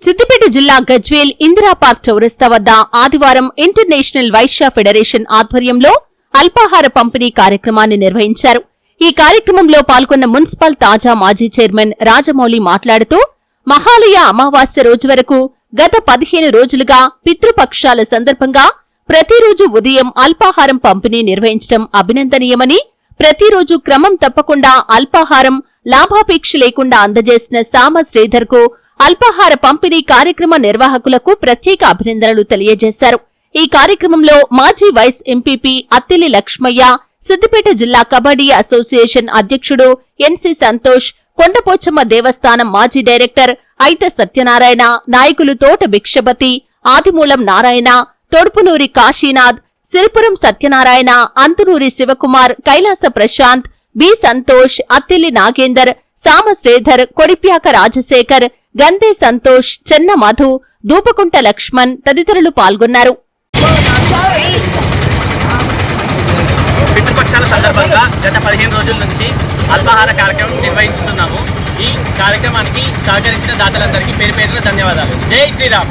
సిద్దిపేట జిల్లా గజ్వేల్ ఇందిరా పార్క్ చౌరస్తా వద్ద ఆదివారం ఇంటర్నేషనల్ వైశ్య ఫెడరేషన్ ఆధ్వర్యంలో అల్పాహార పంపిణీ కార్యక్రమాన్ని నిర్వహించారు. ఈ కార్యక్రమంలో పాల్గొన్న మున్సిపల్ తాజా మాజీ చైర్మన్ రాజమౌళి మాట్లాడుతూ మహాలయ అమావాస్య రోజు వరకు గత పదిహేను రోజులుగా పితృపక్షాల సందర్భంగా ప్రతిరోజు ఉదయం అల్పాహారం పంపిణీ నిర్వహించడం అభినందనీయమని ప్రతిరోజు క్రమం తప్పకుండా అల్పాహారం లాభాపేక్ష లేకుండా అందజేసిన సామ శ్రీధర్కు అల్పాహార పంపిణీ కార్యక్రమ నిర్వాహకులకు ప్రత్యేక అభినందనలు తెలియజేశారు. ఈ కార్యక్రమంలో మాజీ వైస్ ఎంపీపీ అత్తిలి లక్ష్మయ్య సిద్దిపేట జిల్లా కబడ్డీ అసోసియేషన్ అధ్యక్షుడు ఎన్సి సంతోష్ కొండపోచమ్మ దేవస్థానం మాజీ డైరెక్టర్ ఐత సత్యనారాయణ నాయకులు తోట భిక్షపతి ఆదిమూలం నారాయణ తొడుపునూరి కాశీనాథ్ సిరిపురం సత్యనారాయణ అంతునూరి శివకుమార్ కైలాస ప్రశాంత్ బి సంతోష్ అత్తిలి నాగేందర్ సామ శ్రీధర్ కొడిప్యాక రాజశేఖర్ గందే సంతోష్ చెన్న మధు దూపకుంట లక్ష్మణ్ తదితరులు పాల్గొన్నారు. పితృపక్షాల సందర్భంగా గత పదిహేను రోజుల నుంచి అల్పాహార కార్యక్రమం నిర్వహిస్తున్నాము. ఈ కార్యక్రమానికి సహకరించిన దాతలందరికీ పేరు పేరున ధన్యవాదాలు. జై శ్రీరామ్.